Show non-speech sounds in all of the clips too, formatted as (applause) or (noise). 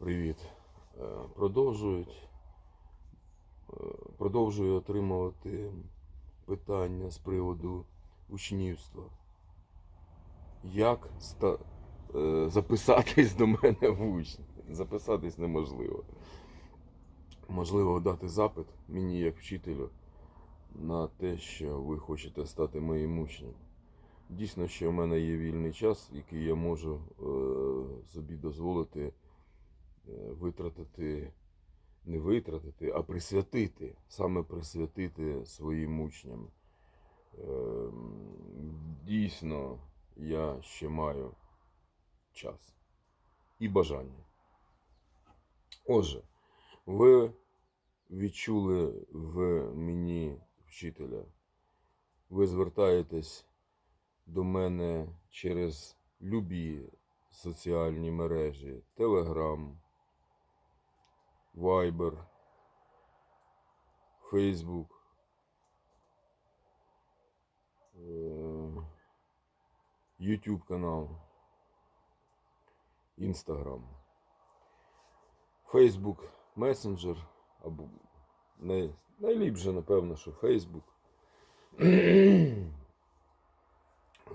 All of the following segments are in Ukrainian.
Привіт. Е, Продовжують, е, продовжую отримувати питання з приводу учнівства. Як ста... е, записатись до мене в учні? Записатись неможливо. Можливо, дати запит мені як вчителю на те, що ви хочете стати моїм учнем. Дійсно, що в мене є вільний час, який я можу собі дозволити витратити, не витратити, а присвятити, саме присвятити своїм учням. Ем, Дійсно, я ще маю час і бажання. Отже, ви відчули в мені вчителя. Ви звертаєтесь до мене через любі соціальні мережі, Telegram, Viber, Facebook, е, YouTube канал, Instagram, Facebook Messenger, або най, найліпше, напевно, що Facebook.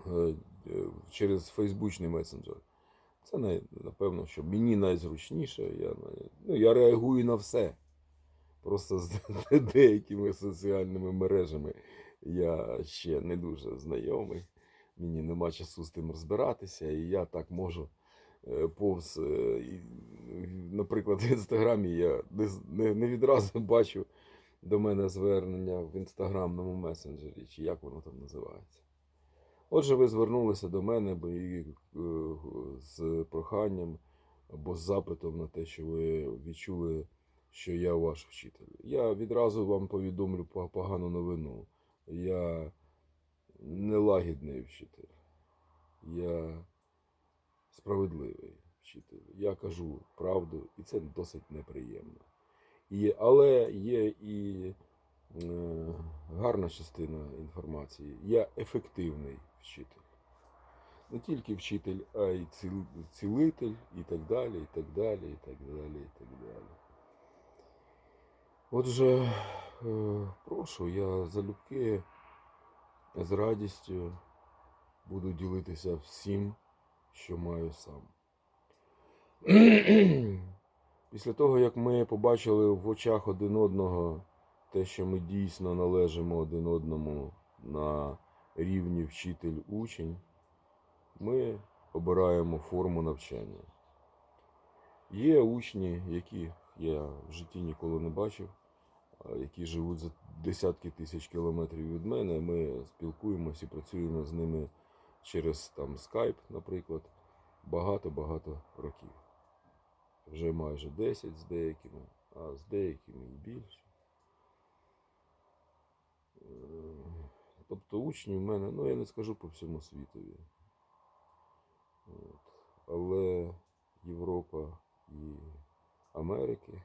Е, через фейсбучний месенджер. Це напевно, що мені найзручніше. Я, ну, я реагую на все. Просто з (laughs) деякими соціальними мережами я ще не дуже знайомий. Мені нема часу з тим розбиратися, і я так можу е, повз. е, Наприклад, (laughs) в інстаграмі я не відразу бачу до мене звернення в інстаграмному месенджері, чи як воно там називається. Отже, ви звернулися до мене е, з проханням або з запитом на те, що ви відчули, що я ваш вчитель. Я відразу вам повідомлю погану новину. Я не лагідний вчитель. Я справедливий вчитель. Я кажу правду, і це досить неприємно. І, але є і е, гарна частина інформації. Я ефективний вчитель. Не тільки вчитель, а й цілитель, і так далі, і так далі, і так далі, і так далі. Отже, е, прошу, я залюбки з радістю буду ділитися всім, що маю сам. (clears throat) Після того, як ми побачили в очах один одного те, що ми дійсно належимо один одному на рівні вчитель-учень, ми обираємо форму навчання. Є учні, яких я в житті ніколи не бачив, які живуть за десятки тисяч кілометрів від мене. Ми спілкуємося і працюємо з ними через там Skype, наприклад, багато-багато років. Вже майже 10 з деякими, а з деякими і більше. Тобто учні в мене, ну я не скажу по всьому світові. От. Але Європа і Америки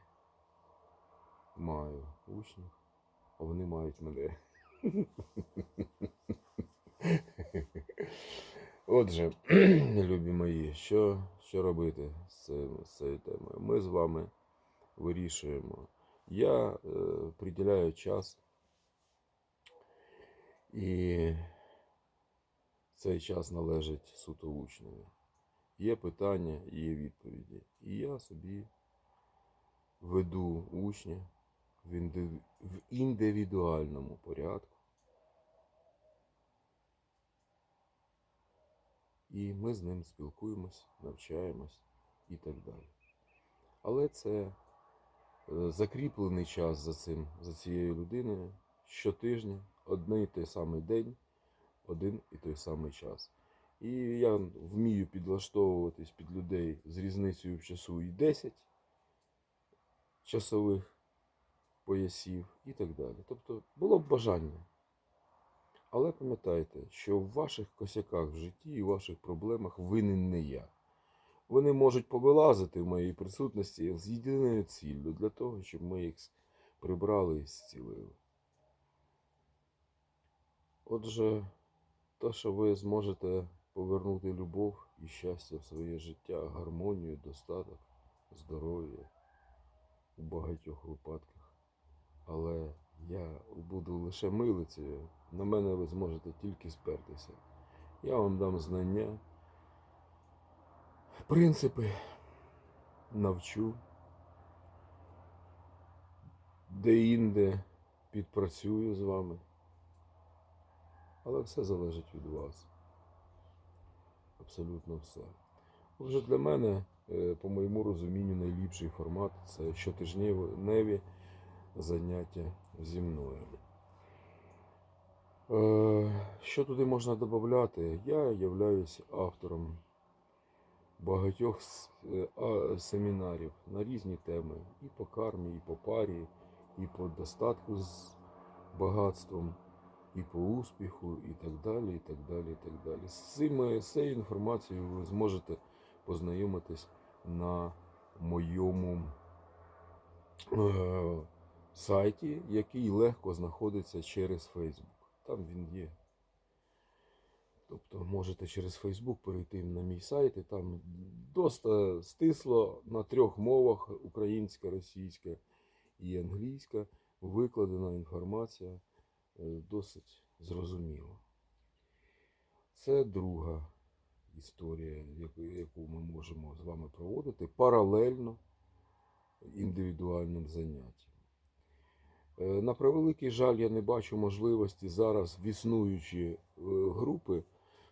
маю учнів, а вони мають мене. Отже, (clears throat) любі мої, що, що робити з цією темою? Ми з вами вирішуємо. Я е, приділяю час і цей час належить суто учневі. Є питання, є відповіді. І я собі веду учня в, інди- в індивідуальному порядку. І ми з ним спілкуємось, навчаємось і так далі. Але це е, закріплений час за цим, за цією людиною щотижня, один і той самий день, один і той самий час. І я вмію підлаштовуватись під людей з різницею в часу і 10 часових поясів і так далі. Тобто було б бажання. Але пам'ятайте, що в ваших косяках в житті і в ваших проблемах винен не я. Вони можуть повилазити в моїй присутності з єдиною ціллю для того, щоб ми їх прибрали і зцілили. Отже, те, що ви зможете повернути любов і щастя в своє життя, гармонію, достаток, здоров'я у багатьох випадках. Але я буду лише милицею, на мене ви зможете тільки спертися. Я вам дам знання, принципи, навчу, де-інде підпрацюю з вами. Але все залежить від вас. Абсолютно все. Отже, для мене, е, по моєму розумінню, найліпший формат це щотижневі заняття зі мною. Е, Що туди можна додати? Я являюсь автором багатьох е, семінарів на різні теми і по кармі, і по парі, і по достатку з багатством, і по успіху, і так далі, і так далі, і так далі. З з цією інформацією ви зможете познайомитись на моєму е, сайті, який легко знаходиться через Facebook. Там він є. Тобто можете через Facebook перейти на мій сайт, і там доста стисло на трьох мовах: українська, російська і англійська, викладена інформація досить зрозуміло. Це друга історія, яку- яку ми можемо з вами проводити паралельно індивідуальним заняттям. Е, На превеликий жаль, я не бачу можливості зараз в існуючі е, групи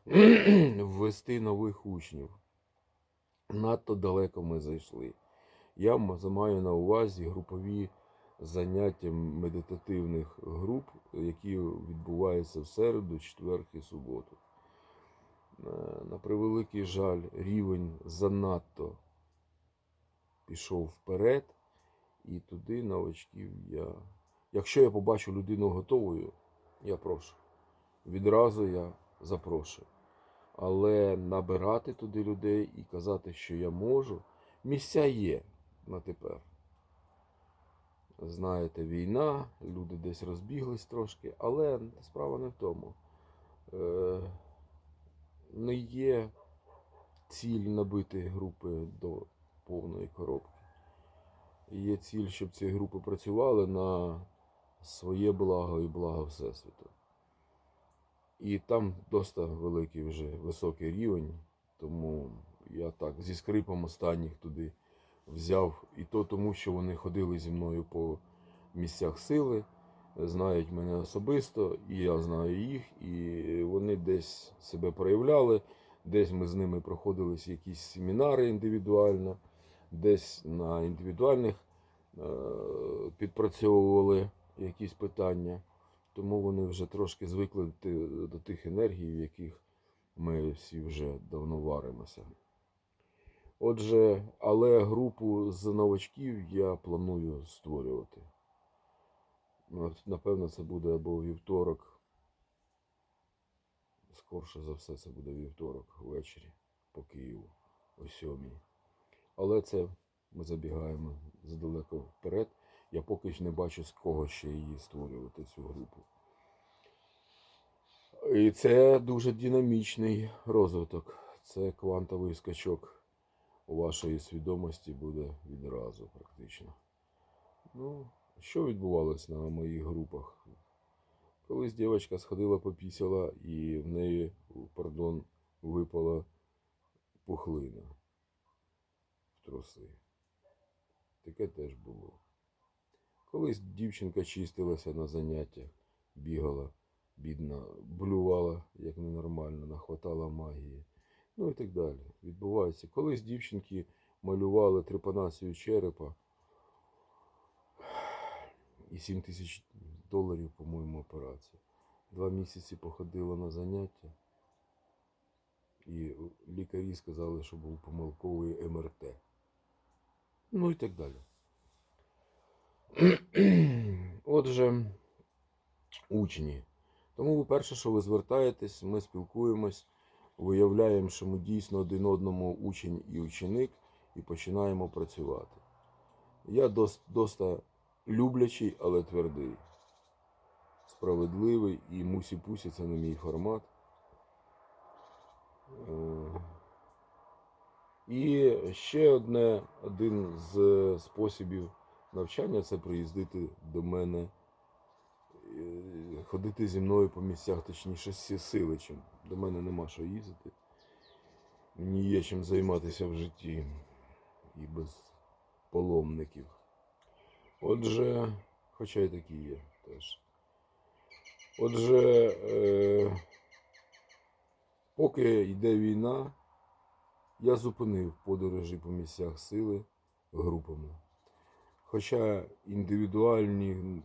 (clears throat) ввести нових учнів. Надто далеко ми зайшли. Я маю на увазі групові заняття медитативних груп, які відбуваються в середу, четвер і суботу. Е, На превеликий жаль, рівень занадто пішов вперед, і туди новачків я. Якщо я побачу людину готовою, я прошу. Відразу я запрошую. Але набирати туди людей і казати, що я можу, місця є на тепер. Знаєте, війна, люди десь розбіглись трошки, але справа не в тому. Е, не є ціль набити групи до повної коробки. Є ціль, щоб ці групи працювали на своє благо і благо Всесвіту. І там доста великий вже високий рівень, тому я так зі скрипом останніх туди взяв. І то тому, що вони ходили зі мною по місцях сили, знають мене особисто, і я знаю їх, і вони десь себе проявляли, десь ми з ними проходились якісь семінари індивідуально, десь на індивідуальних е, підпрацьовували якісь питання. Тому вони вже трошки звикли до тих енергій, в яких ми всі вже давно варимося. Отже, але групу з новачків я планую створювати. Напевно, це буде або вівторок. Скорше за все, це буде вівторок ввечері по Києву о сьомій. Але це ми забігаємо задалеко вперед. Я поки ж не бачу з кого ще її створювати, цю групу. І це дуже динамічний розвиток. Це квантовий скачок у вашої свідомості буде відразу практично. Ну, що відбувалося на моїх групах? Колись дівчинка сходила попісяла і в неї, пардон, випала пухлина в труси. Таке теж було. Колись дівчинка чистилася на заняттях, бігала, бідна, блювала, як ненормально, нахватала магії. Ну і так далі. Відбувається. Колись дівчинки малювали трепанацію черепа і 7 тисяч доларів, по-моєму, операція. Два місяці походила на заняття. І лікарі сказали, що був помилковий МРТ. Ну і так далі. (clears throat) Отже, учні. Тому ви перше, що ви звертаєтесь, ми спілкуємось, виявляємо, що ми дійсно один одному учень і ученик, і починаємо працювати. Я дос, доста люблячий, але твердий. Справедливий і мусі-пусі це не мій формат. Е, І ще одне, один з способів навчання це приїздити до мене, е, ходити зі мною по місцях, точніше, з силичем. До мене нема що їздити. Мені є чим займатися в житті і без паломників. Отже, хоча й такі є теж. Отже, е, поки йде війна, я зупинив подорожі по місцях сили групами. Хоча індивідуальні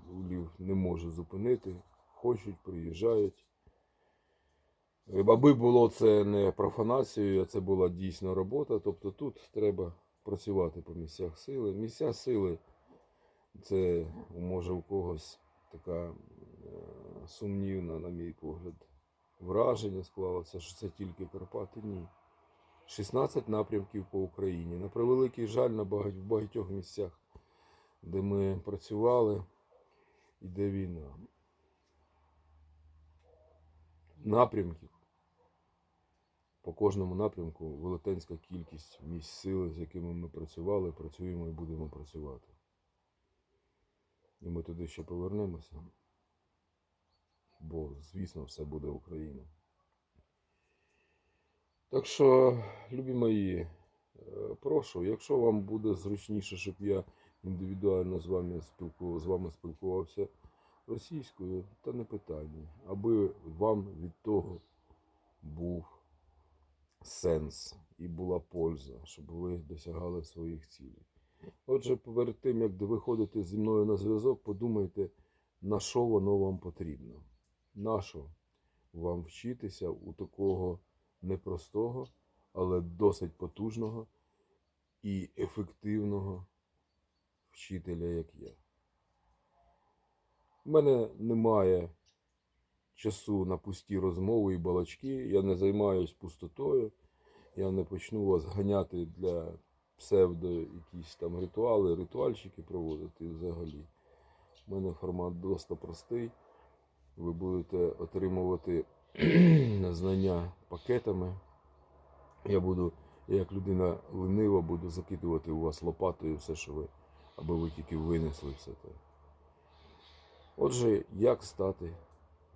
не можу зупинити, хочуть, приїжджають. Е, Аби було це не профанацією, а це була дійсно робота. Тобто тут треба працювати по місцях сили. Місця сили це може у когось така е, сумнівна, на мій погляд, враження склалося, що це тільки Карпати. Ні. 16 напрямків по Україні. На превеликий жаль, на багатьох місцях, де ми працювали, іде війна. Напрямків. По кожному напрямку велетенська кількість місць сили, з якими ми працювали, працюємо і будемо працювати. І ми туди ще повернемося. Бо, звісно, все буде Україна. Так що, любі мої, е, прошу, якщо вам буде зручніше, щоб я індивідуально з вами з вами спілкувався російською, то не питання. Аби вам від того був сенс і була польза, щоб ви досягали своїх цілей. Отже, перед тим, як виходити зі мною на зв'язок, подумайте, на що воно вам потрібно. На що вам вчитися у такого непростого, але досить потужного і ефективного вчителя, як я. У мене немає часу на пусті розмови і балачки, я не займаюсь пустотою, я не почну вас ганяти для псевдо якісь там ритуали, ритуальчики проводити взагалі. У мене формат досить простий. Ви будете отримувати (clears throat) знання пакетами. Я буду, як людина ленива, буду закидувати у вас лопатою все, що ви, аби ви тільки винесли все те. Отже, як стати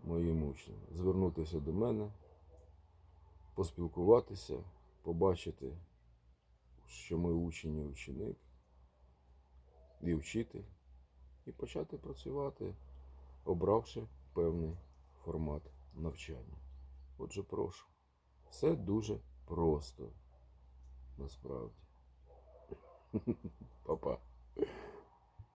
моїм учнем? Звернутися до мене, поспілкуватися, побачити, що ми учень і ученик, і вчитель, і почати працювати, обравши певний формат навчання. Отже, прошу. Все дуже просто. Насправді. (laughs) Па-па.